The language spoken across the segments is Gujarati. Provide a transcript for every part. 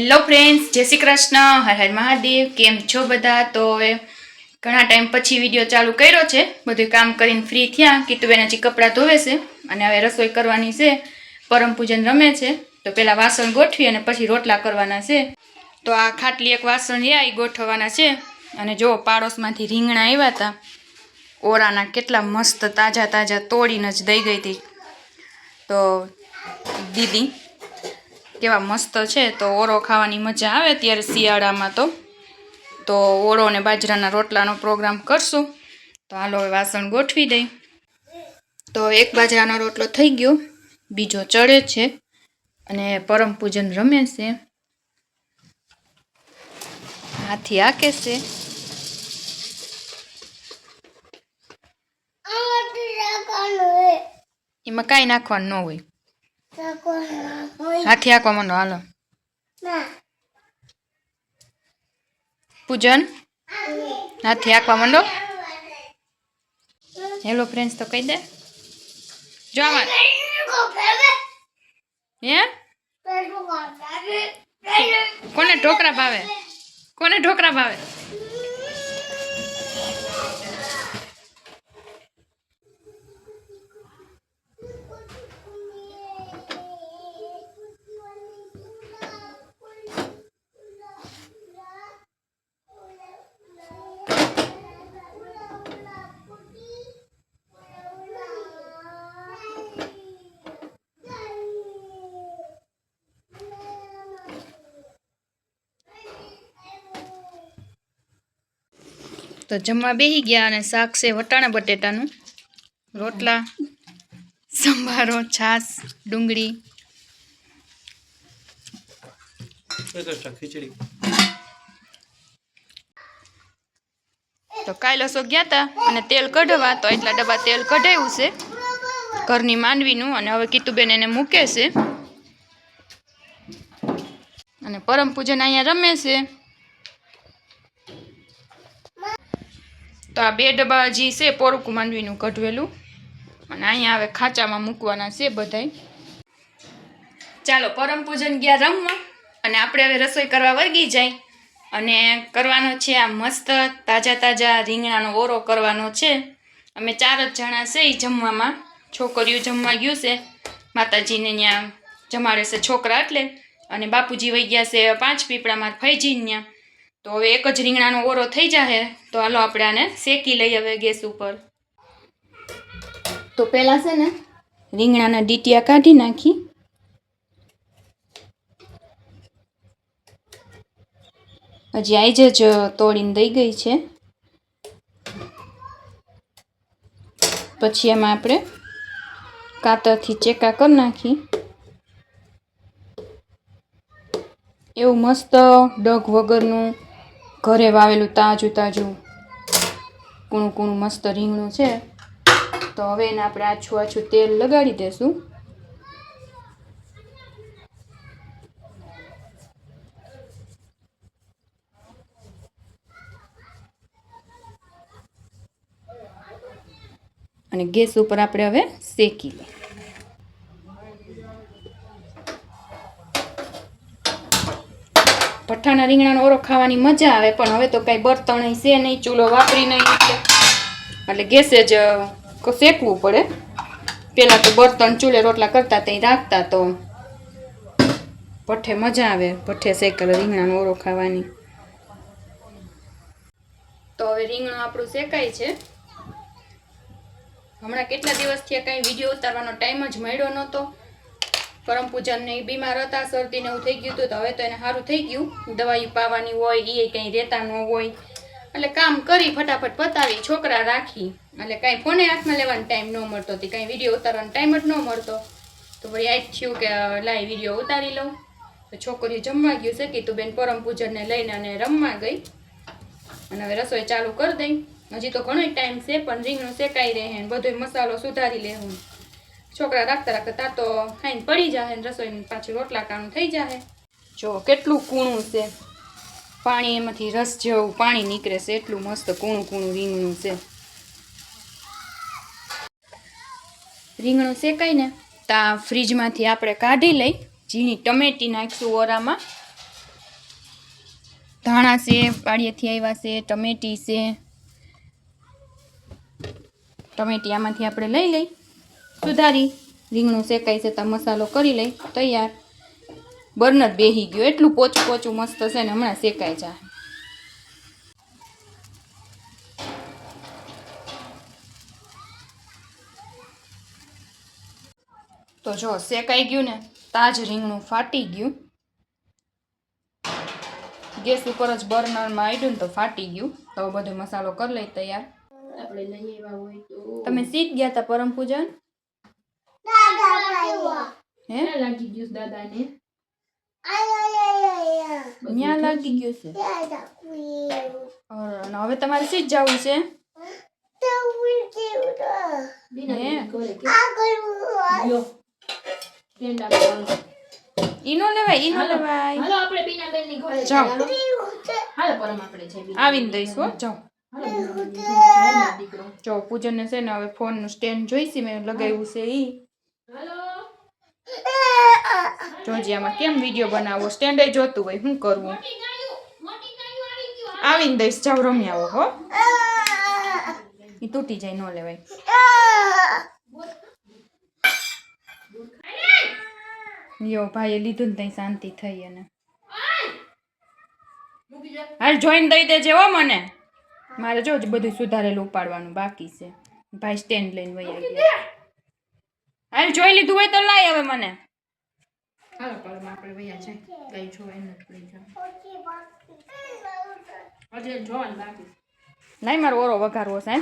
હેલો ફ્રેન્ડ્સ, જય શ્રી કૃષ્ણ, હર હર મહાદેવ, કેમ છો બધા? તો હવે ઘણા ટાઈમ પછી વીડિયો ચાલુ કર્યો છે. બધું કામ કરીને ફ્રી થયા. કીતુબેન હજી કપડાં ધોવે છે અને હવે રસોઈ કરવાની છે. પરમ પૂજન રમે છે. તો પહેલાં વાસણ ગોઠવી અને પછી રોટલા કરવાના છે. તો આ ખાટલી એક વાસણ રહ્યા ગોઠવવાના છે. અને જો પાડોશમાંથી રીંગણા આવ્યા હતા, ઓરાના કેટલા મસ્ત તાજા તાજા તોડીને જ દઈ ગઈ હતી. તો દીદી કેવા મસ્ત છે તો ઓરો ખાવાની મજા આવે ત્યારે શિયાળામાં તો. તો ઓળો અને બાજરાના રોટલાનો પ્રોગ્રામ કરશું. તો હાલો હવે વાસણ ગોઠવી દઈ. તો એક બાજરાનો રોટલો થઈ ગયો બીજો ચડે છે અને પરમ પૂજન રમે છે. હાથી આકે છે. એમાં કાંઈ નાખવાનું ન હોય. હાથી આંકવા માંડો હાલો પૂજન હાથી આંકવા માંડો હેલો ફ્રેન્ડ્સ તો કહી દે જો આમાં હે કોને ઢોકરા ભાવે કોને ઢોકરા ભાવે તો જમવા બેસી ગયા અને શાક છે વટાણા બટેટાનું. રોટલા, સંભારો, છાશ, ડુંગળી. તો કાલે લસો ગયા હતા અને તેલ કઢવા, તો એટલા ડબ્બા તેલ કઢાવ્યું છે ઘરની માંડવીનું અને હવે કીતુબેન એને મૂકે છે. અને પરમ પૂજન અહીંયા રમે છે. તો આ બે ડબ્બા હજી છે પોરુકું માંડવીનું કઢવેલું. અને અહીંયા હવે ખાંચામાં મૂકવાના છે બધાય. ચાલો, પરમ પૂજન ગયા રમવા અને આપણે હવે રસોઈ કરવા વળગી જાય. અને કરવાનો છે આ મસ્ત તાજા તાજા રીંગણાનો ઓરો કરવાનો છે. અમે ચાર જ જણા છે એ જમવામાં. છોકરીઓ જમવા ગયું છે. માતાજીને ત્યાં જમાડે છે છોકરા એટલે. અને બાપુજી વહી ગયા છે પાંચ પીપળામાં ફૈજીને ત્યાં તો હવે એક જ રીંગણાનો ઓરો થઈ જાય તો હાલો આપણે આને શેકી લઈ હવે ગેસ ઉપર. તો પહેલાં છે ને રીંગણાના ડીટિયા કાઢી નાખી. હજી આઈજ જ તોડીને દઈ ગઈ છે. પછી એમાં આપણે કાતરથી ચેકા કરી નાખી. એવું મસ્ત ડગ વગરનું ઘરે વાવેલું તાજું તાજું કૂણું કૂણું મસ્ત રીંગણું છે. તો હવે એને આપણે આછું આછું તેલ લગાડી દેશું. અને ગેસ ઉપર આપણે હવે શેકી લઈએ પઠ્ઠાના રીંગણાનો ઓરો ખાવાની મજા આવે, પણ હવે તો કાંઈ બર્તણ છે નહીં, ચૂલો વાપરી નહીં એટલે. એટલે ગેસે જ શેકવું પડે. પહેલાં તો બર્તણ ચૂલે રોટલા કરતા ત્યાં રાખતા તો ભઠ્ઠે મજા આવે ભઠ્ઠે શેકેલો રીંગણાનો ઓરો ખાવાની. તો હવે રીંગણું આપણું શેકાય છે. હમણાં કેટલા દિવસથી કાંઈ વીડિયો ઉતારવાનો ટાઈમ જ મળ્યો નહોતો. પરમ પૂજન ને ઈ બીમાર હતા, શરદી ને એવું થઈ ગયું હતું, તો હવે તો એને સારું થઈ ગયું. દવાઈ પાવાની હોય એ કંઈ રહેતા ન હોય. એટલે કામ કરી ફટાફટ પતાવી, છોકરા રાખી. એટલે કાંઈ ફોને હાથમાં લેવાનો ટાઈમ ન મળતો હતી, કાંઈ વીડિયો ઉતારવાનો ટાઈમ જ ન મળતો. તો ભાઈ આ થયું કે લાઈ વીડિયો ઉતારી લઉં. તો છોકરીઓ જમવા ગયું છે કીધું બેન પરમ પૂજનને લઈને અને રમવા ગઈ. અને હવે રસોઈ ચાલુ કરી દઈ. હજી તો ઘણો ટાઈમ છે, પણ રીંગણું શેકાઈ રહે બધો મસાલો સુધારી લે હું છોકરા રાખતા રાખતા તા તો ખાઈને પડી જાય ને રસોઈ પાછું રોટલા કાણું થઈ જાય જો કેટલું કૂણું છે. પાણી એમાંથી રસ જેવું પાણી નીકળે છે. એટલું મસ્ત કૂણું કૂણું રીંગણું છે. રીંગણું શેકાય ને? તા ફ્રીજમાંથી આપણે કાઢી લઈ ઝીણી ટમેટી નાખીશું ઓરામાં. ધાણા છે પાળીએથી આવ્યા છે ટમેટી છે. ટમેટી આમાંથી આપણે લઈ લઈ. સુધારી રીંગણું શેકાય છે તો મસાલો કરી લઈ તૈયાર. બર્નર બેહી ગયો એટલું પોચું પોચું મસ્ત છે ને હમણાં શેકાય જાય તો જો શેકાઈ ગયું ને તાજ રીંગણું ફાટી ગયું. ગેસ ઉપર જ બર્નરમાં આડ્યું ને તો ફાટી ગયું. તો બધો મસાલો કરી લઈ તૈયાર. આપણે લઈ આવ્યા હોય તો તમે શીખ ગયા હતા પરમ પૂજન? ક્યાં લાગી ગયું દાદાને ત્યાં લાગી ગયું છે અર, અને હવે તમારે શીખ જવું છે બીના હે? બેન ઘરે કે લ્યો ફ્રેન્ડ આપણે ઈ નો લેવાય ઈ નો લેવાય હાલો આપણે બીના બેનની ઘરે જાઓ. ચાલો. હાલો પરમ આપણે છે બીના આવીને દઈશ હો જાઓ હાલો બીના બેનની ઘરે જાય ને દીકરો જો પૂજનને છે ને હવે ફોનનું સ્ટેન્ડ જોઈશે મેં લગાવ્યું છે ઈ જોજી આમાં કેમ વીડિયો બનાવો? સ્ટેન્ડ જોતું હોય શું કરવું આવી આવીને દઈશ જાવ રમી આવો હો. એ તૂટી જાય ન લેવાય. યો ભાઈએ લીધું ને ત્યાં શાંતિ થઈ અને. હાલ જોઈન દઈ દેજે હો મને. મારે જો બધું સુધારેલું ઉપાડવાનું બાકી છે. ભાઈ સ્ટેન્ડ લઈને વયા ગયા. હાલ જોઈ લીધું હોય તો લાય હવે મને. હાલો પરમ આપણે વૈયા છે. કઈ જોવાય નથી લઈ જાવ હજી જોવાનું બાકી નહીં મારો ઓરો વઘારવો છે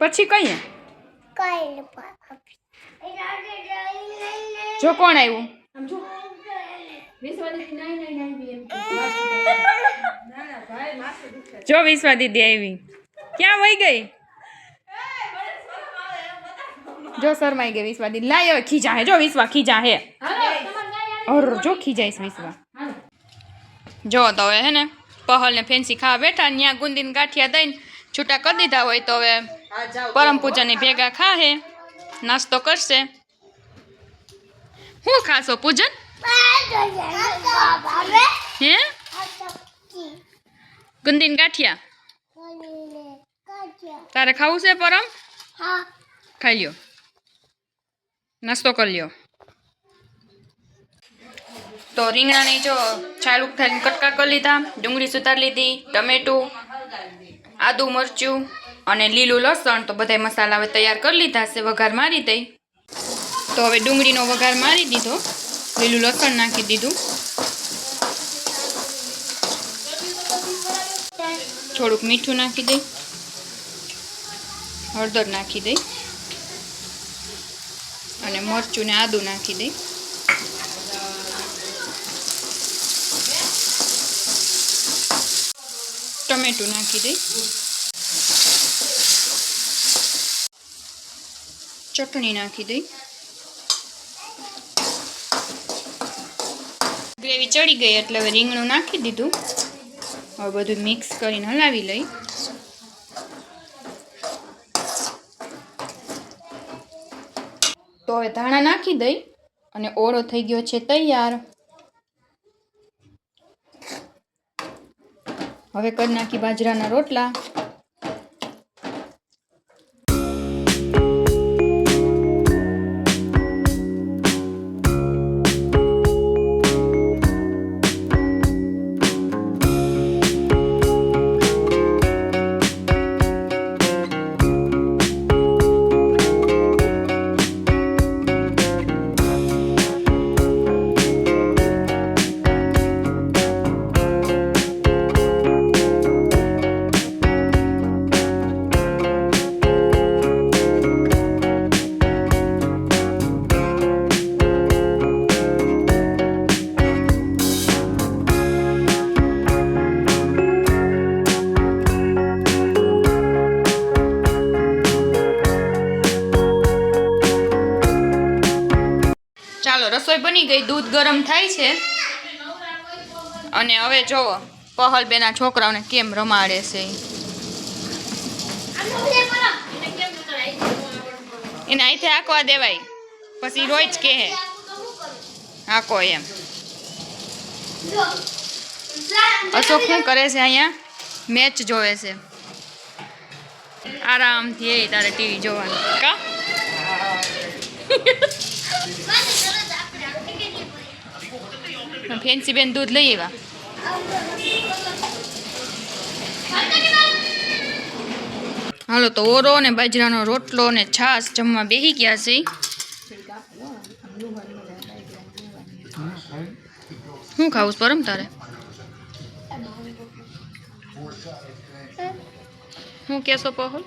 પછી કહીએ જો કોણ આવ્યું જો. વિશ્વા દીદી આવી ક્યાં વહી ગઈ? જો શરમાઈ ગઈ વિશ્વા દી. લાય ખીજા હે જો વિશ્વા ખીજા હે ઓર જો ખીજાઈશ વિશ્વા જો તો હવે હે ને પહલ ને ફેન્સી ખાવા બેઠા ન્યા ગુંદીને ગાંઠિયા દઈને છૂટા કરી દીધા હોય તો હવે પરમ પૂજાની ભેગા ખા હે નાસ્તો કરશે. શું ખાશો પૂજન? હે? ગુંદીન ગાંઠિયા? તારે ખાવું છે પરમ? ખાઈ લ્યો. નાસ્તો કરી લ્યો. તો રીંગણાની જો છાલ ઉઠાવીને કટકા કરી લીધા ડુંગળી સુધારી લીધી ટમેટું આદુ મરચું અને લીલું લસણ. તો બધા મસાલા હવે તૈયાર કરી લીધા છે વઘાર મારી દઈ. તો હવે ડુંગળીનો વઘાર મારી દીધો. લીલું લસણ નાખી દીધું. થોડુંક મીઠું નાખી દઈ. હળદર નાખી દઈ. અને મરચું ને આદું નાખી દઈ. ટમેટું નાખી દઈ. ચટણી નાખી દઈ. ગ્રેવી ચડી ગઈ એટલે હવે રીંગણું નાખી દીધું. હવે બધું મિક્સ કરીને હલાવી લઈ. તો હવે ધાણા નાખી દઈ અને ઓળો થઈ ગયો છે તૈયાર. હવે કરી નાખી બાજરાના રોટલા. રસોઈ બની ગઈ, દૂધ ગરમ થાય છે. અને હવે જોવો પહલ બેના છોકરાઓને કેમ રમાડે છે. એને અહીંથી આંકવા દેવાય, પછી રોજ કહે. આકો એમ. અશોક શું કરે છે અહીંયા? મેચ જોવે છે. આરામથી એ તારે ટીવી જોવાનું. કા? ફેન્સી બેન દૂધ લઈ આવ્યા હાલો, તો ઓરો ને બાજરાનો રોટલો ને છાશ જમવા બેસી ગયા છે. શું ખાવું છે પરમ તારે? શું કેશો પહોલ